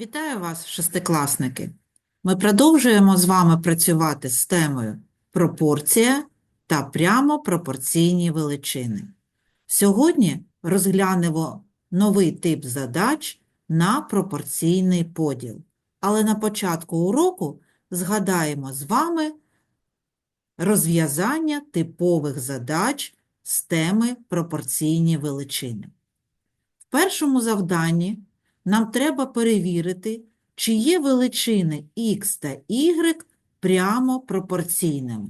Вітаю вас, шестикласники! Ми продовжуємо з вами працювати з темою пропорція та прямо пропорційні величини. Сьогодні розглянемо новий тип задач на пропорційний поділ. Але на початку уроку згадаємо з вами розв'язання типових задач з теми пропорційні величини. В першому завданні нам треба перевірити, чи є величини х та y прямо пропорційними.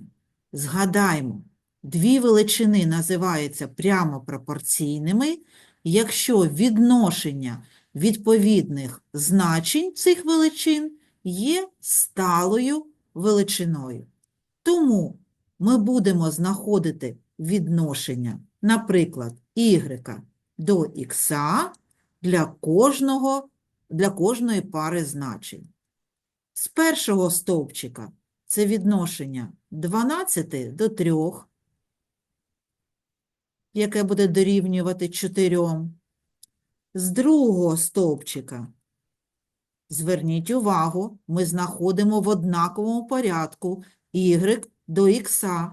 Згадаймо, дві величини називаються прямо пропорційними, якщо відношення відповідних значень цих величин є сталою величиною. Тому ми будемо знаходити відношення, наприклад, y до х для кожного, для кожної пари значень. З першого стовпчика це відношення 12 до 3, яке буде дорівнювати 4. З другого стовпчика, зверніть увагу, ми знаходимо в однаковому порядку y до х.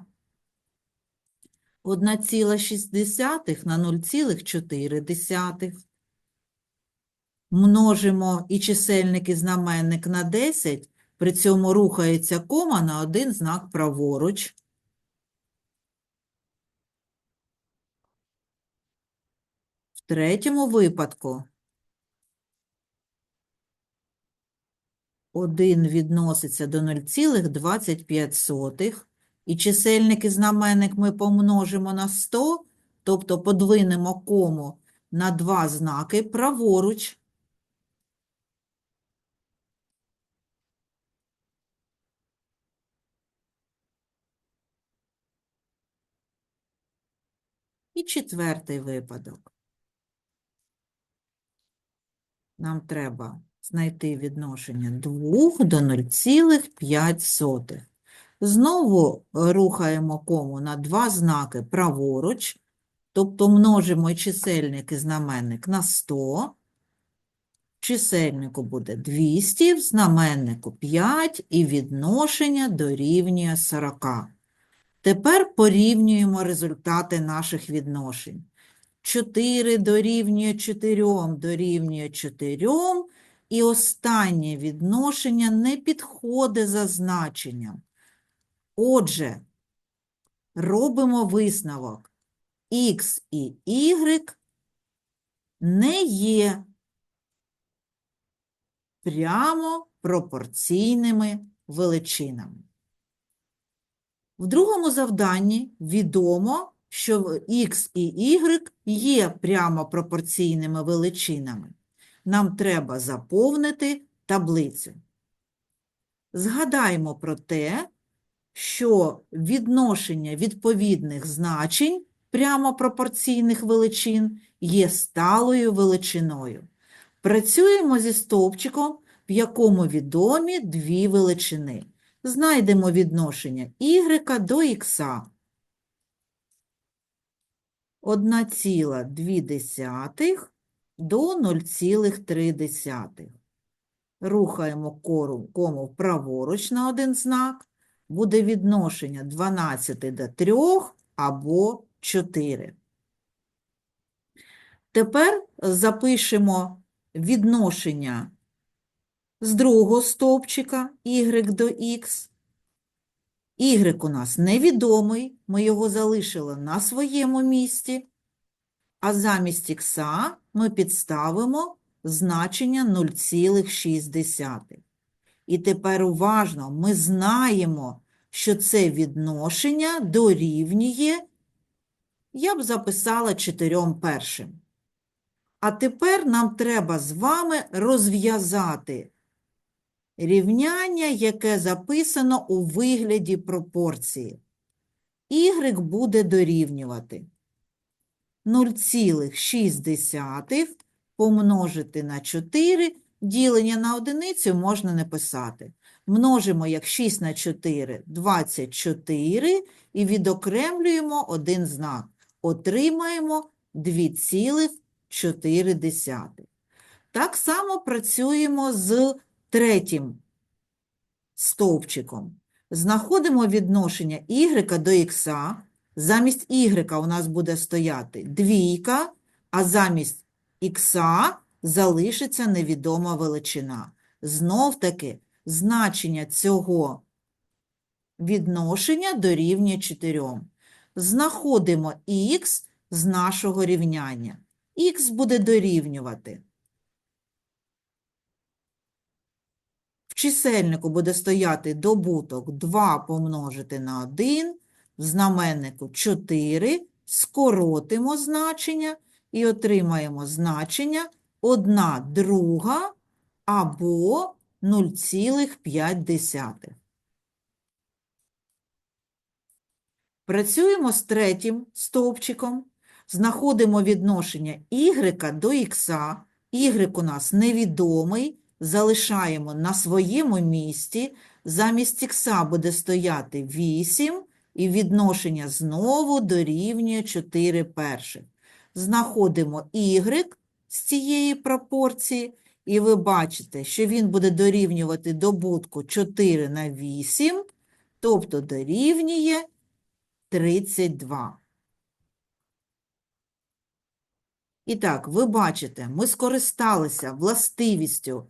1,6 на 0,4 множимо і чисельник, і знаменник на 10, при цьому рухається кома на один знак праворуч. В третьому випадку 1 відноситься до 0,25, і чисельник і знаменник ми помножимо на 100, тобто подвинемо кому на два знаки праворуч. І четвертий випадок. Нам треба знайти відношення 2 до 0,5. Знову рухаємо кому на два знаки праворуч, тобто множимо чисельник і знаменник на 100. В чисельнику буде 200, в знаменнику 5 і відношення дорівнює 40. Тепер порівнюємо результати наших відношень. 4 дорівнює 4 дорівнює 4, і останнє відношення не підходить за значенням. Отже, робимо висновок. Х і y не є прямо пропорційними величинами. В другому завданні відомо, що х і y є прямо пропорційними величинами. Нам треба заповнити таблицю. Згадаймо про те, що відношення відповідних значень прямо пропорційних величин є сталою величиною. Працюємо зі стовпчиком, в якому відомі дві величини. Знайдемо відношення y до х. 1,2 до 0,3. Рухаємо кому праворуч на один знак. Буде відношення 12 до 3 або 4. Тепер запишемо відношення з другого стовпчика y до х. Y у нас невідомий, ми його залишили на своєму місці, а замість х ми підставимо значення 0,6. І тепер уважно, ми знаємо, що це відношення дорівнює, я б записала 4 першим. А тепер нам треба з вами розв'язати рівняння, яке записано у вигляді пропорції. Y буде дорівнювати 0,6 помножити на 4, ділення на одиницю можна не писати. Множимо як 6 на 4 – 24 і відокремлюємо один знак. Отримаємо 2,4. Так само працюємо з третім стовпчиком. Знаходимо відношення y до х. Замість y у нас буде стояти двійка, а замість х залишиться невідома величина. Знов-таки значення цього відношення дорівнює 4. Знаходимо х з нашого рівняння. Х буде дорівнювати. В чисельнику буде стояти добуток 2 помножити на 1, в знаменнику 4, скоротимо значення і отримаємо значення 1 друга або 0,5. Працюємо з третім стовпчиком, знаходимо відношення y до х, y у нас невідомий, залишаємо на своєму місці, замість х буде стояти 8, і відношення знову дорівнює 4 перших. Знаходимо y з цієї пропорції, і ви бачите, що він буде дорівнювати добутку 4 на 8, тобто дорівнює 32. І так, ви бачите, ми скористалися властивістю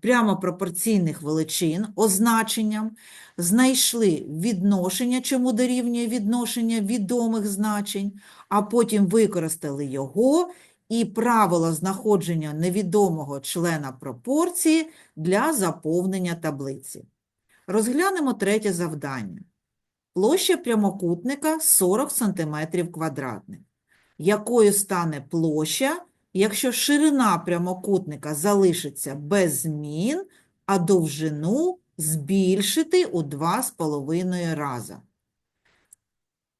прямо пропорційних величин, означенням, знайшли відношення, чому дорівнює відношення відомих значень, а потім використали його і правило знаходження невідомого члена пропорції для заповнення таблиці. Розглянемо третє завдання. Площа прямокутника 40 см квадратних. Якою стане площа, якщо ширина прямокутника залишиться без змін, а довжину збільшити у 2,5 рази?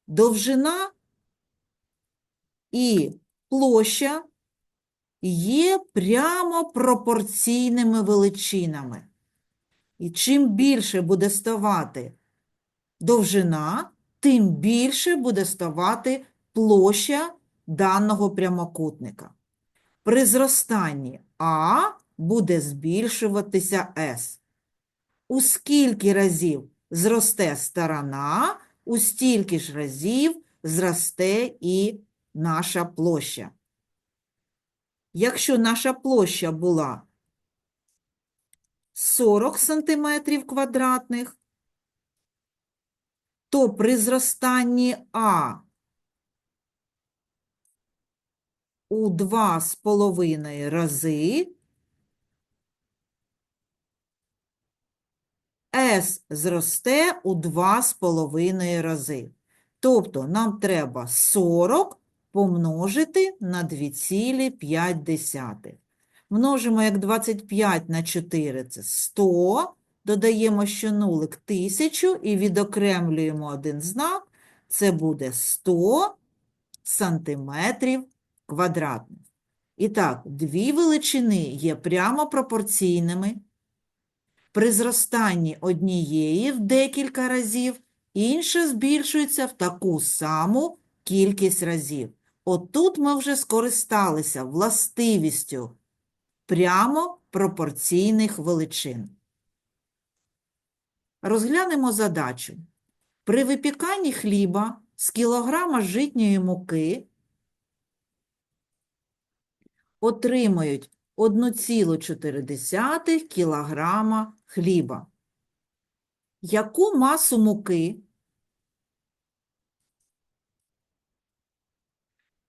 Довжина і площа є прямо пропорційними величинами. І чим більше буде ставати довжина, тим більше буде ставати площа даного прямокутника. При зростанні А буде збільшуватися С. У скільки разів зросте сторона, у стільки ж разів зросте і наша площа. Якщо наша площа була 40 см квадратних, то при зростанні А у 2,5 рази С зросте у 2,5 рази. Тобто нам треба 40 помножити на 2,5. Множимо як 25 на 4 – це 100. Додаємо ще нулик 1000 і відокремлюємо один знак. Це буде 100 сантиметрів квадратних. І так, дві величини є прямо пропорційними. При зростанні однієї в декілька разів, інша збільшується в таку саму кількість разів. Отут ми вже скористалися властивістю прямо пропорційних величин. Розглянемо задачу. При випіканні хліба з кілограма житньої муки отримають 1,4 кілограма хліба. Яку масу муки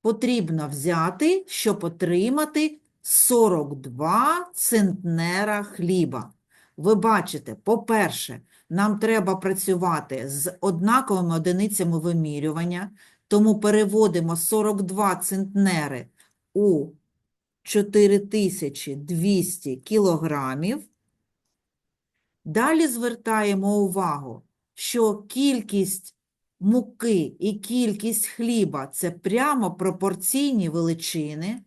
потрібно взяти, щоб отримати 42 центнера хліба? Ви бачите, по-перше, нам треба працювати з однаковими одиницями вимірювання, тому переводимо 42 центнери у 4200 кілограмів. Далі звертаємо увагу, що кількість муки і кількість хліба – це прямо пропорційні величини.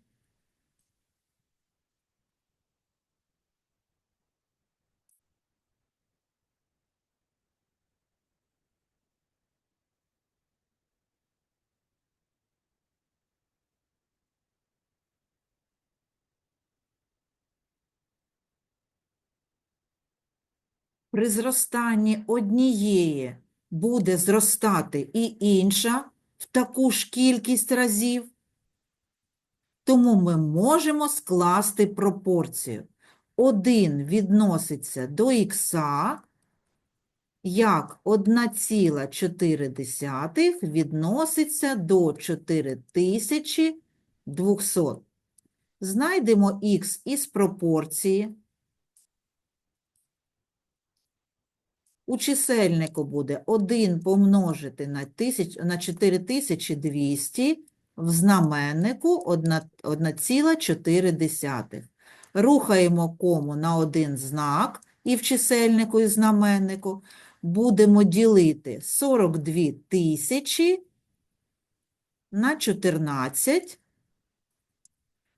При зростанні однієї буде зростати і інша в таку ж кількість разів. Тому ми можемо скласти пропорцію. 1 відноситься до х, як 1,4 відноситься до 4200. Знайдемо х із пропорції. У чисельнику буде 1 помножити на, 1000 на 4200, в знаменнику 1,4. Рухаємо кому на один знак і в чисельнику, і в знаменнику. Будемо ділити 42 тисячі на 14.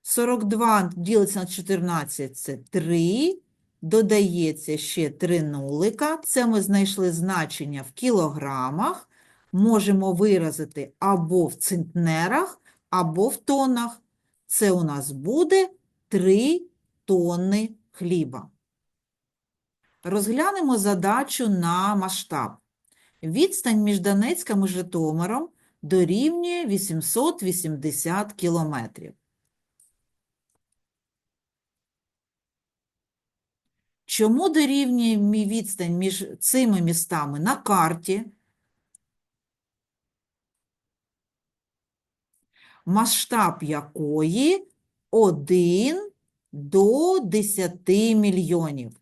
42 ділиться на 14 – це 3. Додається ще 3 нулика. Це ми знайшли значення в кілограмах. Можемо виразити або в центнерах, або в тоннах. Це у нас буде 3 тонни хліба. Розглянемо задачу на масштаб. Відстань між Донецьком і Житомиром дорівнює 880 кілометрів. Чому дорівнює відстань між цими містами на карті? Масштаб якої 1 до 10 мільйонів.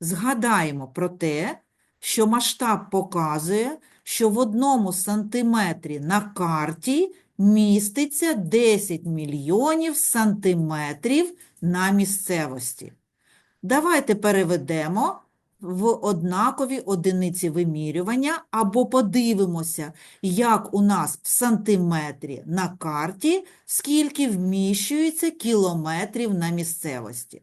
Згадаємо про те, що масштаб показує, що в одному сантиметрі на карті міститься 10 мільйонів сантиметрів на місцевості. Давайте переведемо в однакові одиниці вимірювання або подивимося, як у нас в сантиметрі на карті, скільки вміщується кілометрів на місцевості.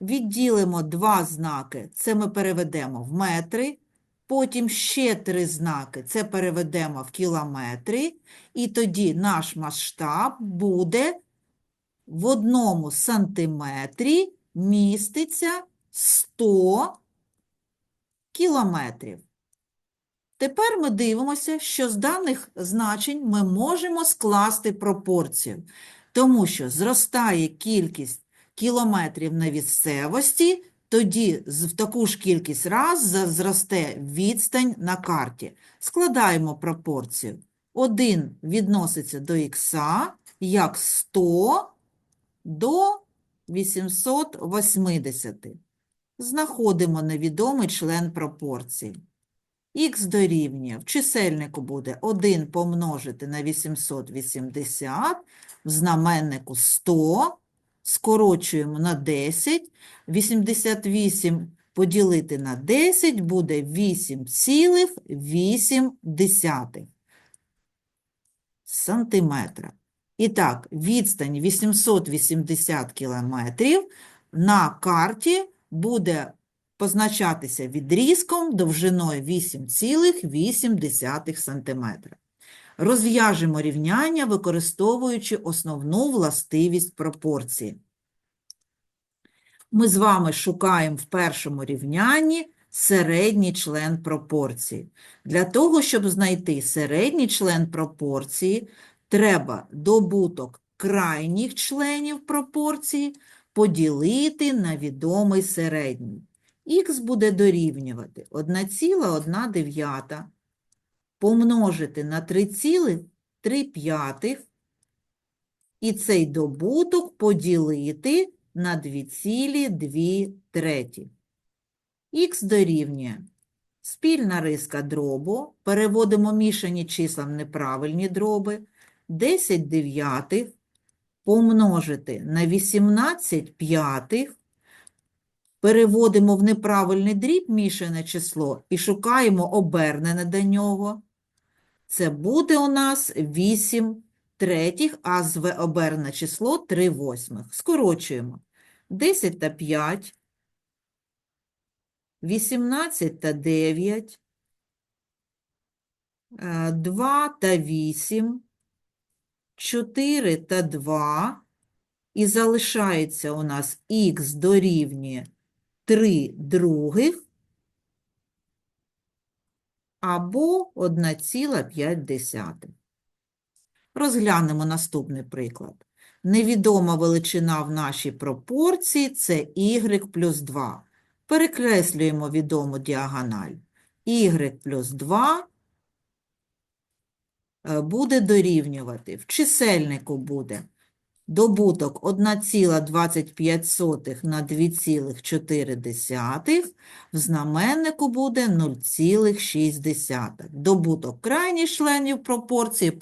Відділимо два знаки, це ми переведемо в метри, потім ще три знаки, це переведемо в кілометри, і тоді наш масштаб буде в одному сантиметрі міститься 100 кілометрів. Тепер ми дивимося, що з даних значень ми можемо скласти пропорцію, тому що зростає кількість кілометрів на місцевості, тоді в таку ж кількість раз зросте відстань на карті. Складаємо пропорцію. 1 відноситься до х, як 100 до 880. Знаходимо невідомий член пропорції. Х дорівнює, в чисельнику буде 1 помножити на 880, в знаменнику 100, скорочуємо на 10, 88 поділити на 10 буде 8,8 сантиметра. І так, відстань 880 кілометрів на карті буде позначатися відрізком довжиною 8,8 см. Розв'яжемо рівняння, використовуючи основну властивість пропорції. Ми з вами шукаємо в першому рівнянні середній член пропорції. Для того, щоб знайти середній член пропорції, треба добуток крайніх членів пропорції поділити на відомий середній. Х буде дорівнювати 1,1 помножити на 3,3 і цей добуток поділити на 2,2 треті. Х дорівнює спільна риска дробу, переводимо мішані числа в неправильні дроби, 10 дев'ятих помножити на 18 п'ятих, переводимо в неправильний дріб мішане число і шукаємо обернене до нього. Це буде у нас 8 третіх, а зве обернене число 3 восьмих. Скорочуємо. 10 та 5, 18 та 9, 2 та 8, 4 та 2 І залишається у нас х дорівнює 3 других або 1,5. Розглянемо наступний приклад. Невідома величина в нашій пропорції – це y плюс 2. Перекреслюємо відому діагональ. y плюс 2 е, буде дорівнювати. В чисельнику буде добуток 1,25 на 2,4, в знаменнику буде 0,6. Добуток крайніх членів пропорції е,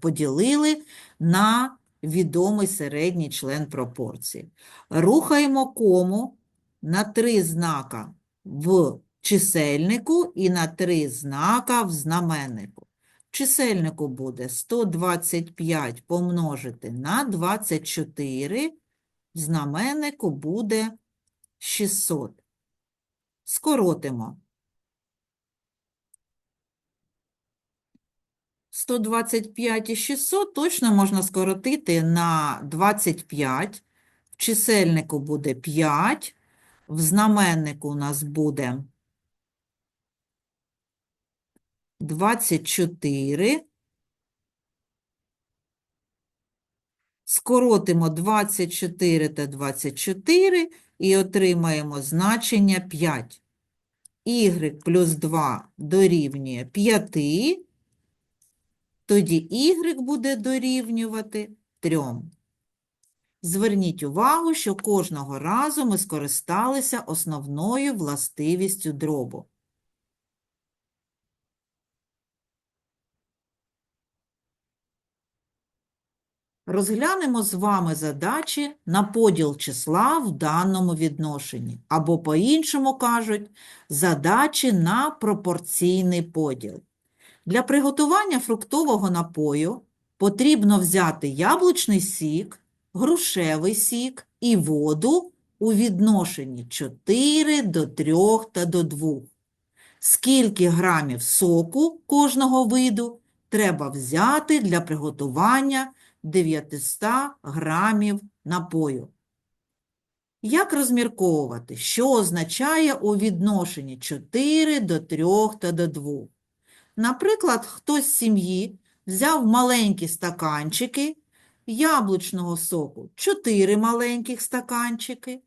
поділили на відомий середній член пропорції. Рухаємо кому на три знака в чисельнику і на три знака в знаменнику. Чисельнику буде 125 помножити на 24, в знаменнику буде 600. Скоротимо. 125 і 600 точно можна скоротити на 25. В чисельнику буде 5, в знаменнику у нас буде 24. Скоротимо 24 та 24 і отримаємо значення 5. y плюс 2 дорівнює 5, тоді y буде дорівнювати 3. Зверніть увагу, що кожного разу ми скористалися основною властивістю дробу. Розглянемо з вами задачі на поділ числа в даному відношенні, або по-іншому кажуть, задачі на пропорційний поділ. Для приготування фруктового напою потрібно взяти яблучний сік, грушевий сік і воду у відношенні 4 до 3 та до 2. Скільки грамів соку кожного виду треба взяти для приготування 900 грамів напою. Як розмірковувати, що означає у відношенні 4 до 3 та до 2? Наприклад, хтось з сім'ї взяв маленькі стаканчики яблучного соку 4 маленьких стаканчики,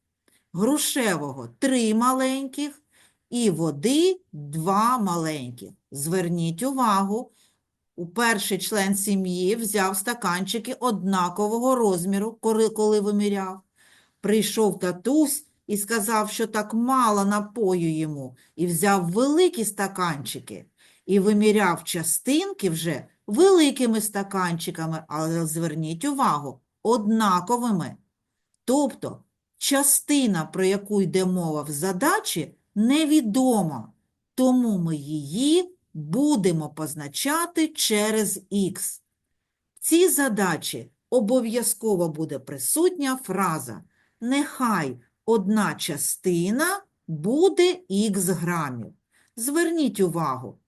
грушевого 3 маленьких і води 2 маленьких. Зверніть увагу, у перший член сім'ї взяв стаканчики однакового розміру, коли, виміряв. Прийшов татусь і сказав, що так мало напою йому, і взяв великі стаканчики, і виміряв частинки вже великими стаканчиками, але зверніть увагу, однаковими. Тобто частина, про яку йде мова в задачі, невідома, тому ми її будемо позначати через х. В цій задачі обов'язково буде присутня фраза «Нехай одна частина буде х грамів». Зверніть увагу.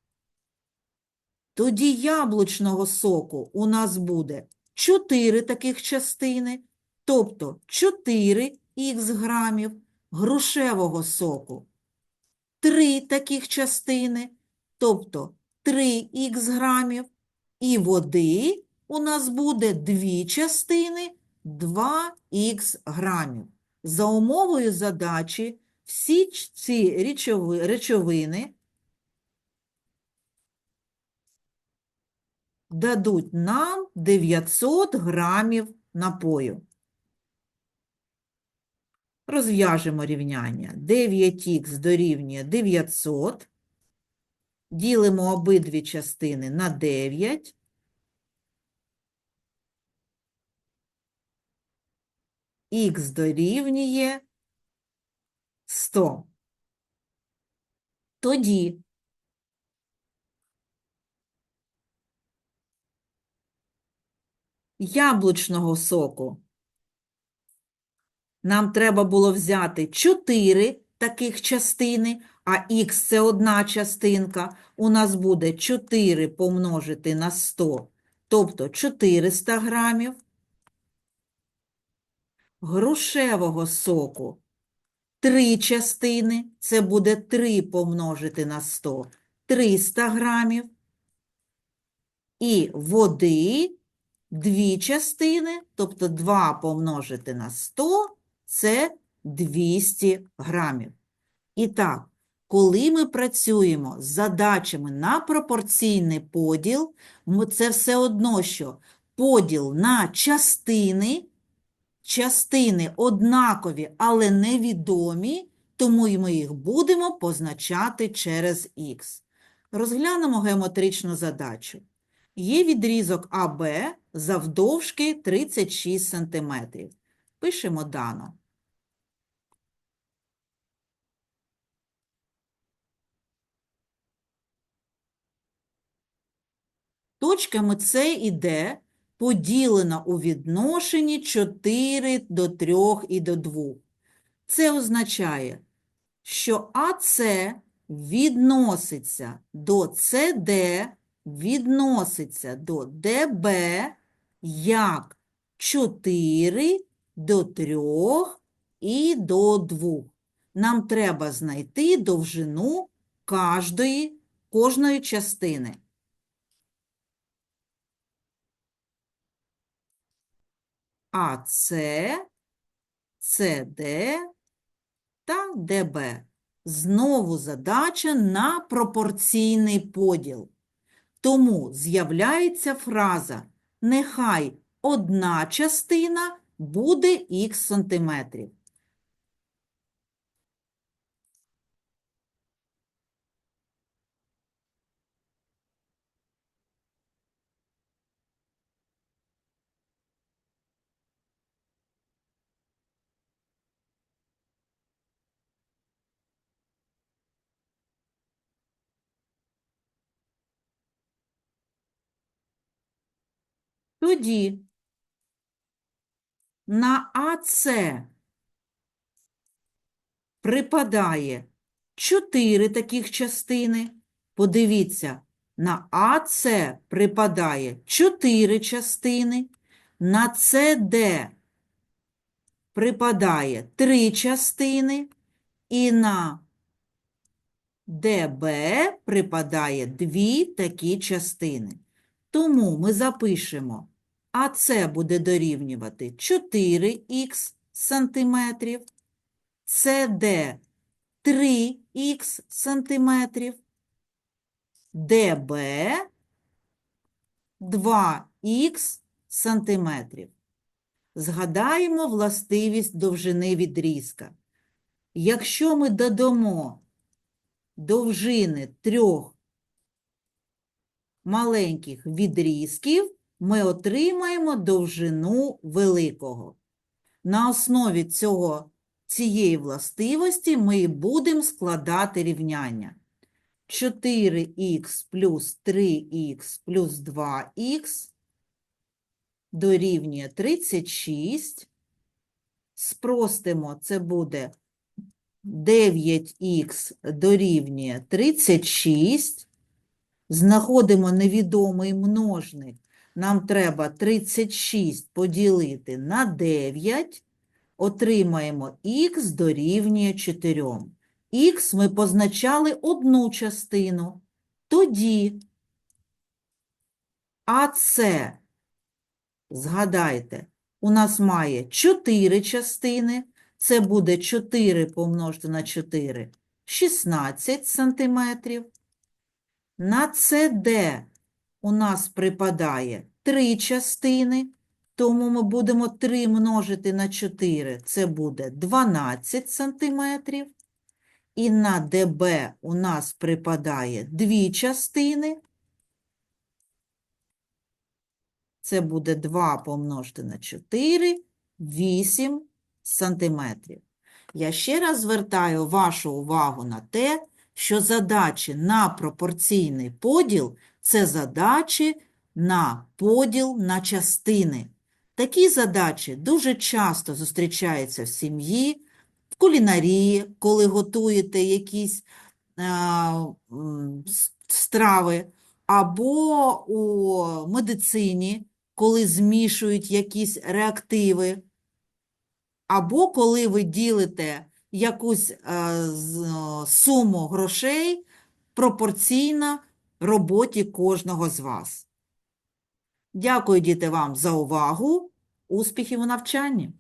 Тоді яблучного соку у нас буде 4 таких частини, тобто 4 х грамів, грушевого соку 3 таких частини, тобто 3х грамів, і води у нас буде дві частини 2х грамів. За умовою задачі всі ці речови- речовини дадуть нам 900 грамів напою. Розв'яжемо рівняння. 9х дорівнює 900. Ділимо обидві частини на 9. Х дорівнює 100. Тоді яблучного соку нам треба було взяти 4 таких частини, а х – це одна частинка. У нас буде 4 помножити на 100, тобто 400 грамів. грушевого соку три частини, це буде 3 помножити на 100, 300 грамів. І води дві частини, тобто 2 помножити на 100 – це 200 грамів. І так, коли ми працюємо з задачами на пропорційний поділ, це все одно, що поділ на частини, частини однакові, але невідомі, тому і ми їх будемо позначати через х. Розглянемо геометричну задачу. Є відрізок АБ завдовжки 36 см. Пишемо дано. Точками С і Д поділено у відношенні 4 до 3 і до 2. Це означає, що АС відноситься до СД, відноситься до ДБ як 4 до 3 і до 2. Нам треба знайти довжину кожної, кожної частини. АС, СД та ДБ. Знову задача на пропорційний поділ. Тому з'являється фраза «Нехай одна частина буде х сантиметрів». Тоді на АС припадає 4 таких частини. Подивіться, на АС припадає 4 частини, на СД припадає 3 частини, і на ДБ припадає 2 такі частини. Тому ми запишемо, АС буде дорівнювати 4х сантиметрів, СД 3х сантиметрів, ДБ 2х сантиметрів. Згадаємо властивість довжини відрізка. Якщо ми додамо довжини трьох маленьких відрізків, ми отримаємо довжину великого. На основі цього, цієї властивості ми будемо складати рівняння. 4х плюс 3х плюс 2х дорівнює 36. Спростимо, це буде 9х дорівнює 36. Знаходимо невідомий множник. Нам треба 36 поділити на 9. Отримаємо х дорівнює 4. Х ми позначали одну частину. Тоді АС, згадайте, у нас має 4 частини. Це буде 4 помножити на 4 – 16 сантиметрів. На СД у нас припадає 3 частини, тому ми будемо 3 множити на 4, це буде 12 сантиметрів. І на ДБ у нас припадає 2 частини. Це буде 2 помножити на 4, 8 сантиметрів. Я ще раз звертаю вашу увагу на те, що задачі на пропорційний поділ – це задачі на поділ на частини. Такі задачі дуже часто зустрічаються в сім'ї, в кулінарії, коли готуєте якісь с- страви, або у медицині, коли змішують якісь реактиви. або коли ви ділите якусь е, е, суму грошей пропорційно роботі кожного з вас. Дякую, діти, вам за увагу. Успіхів у навчанні!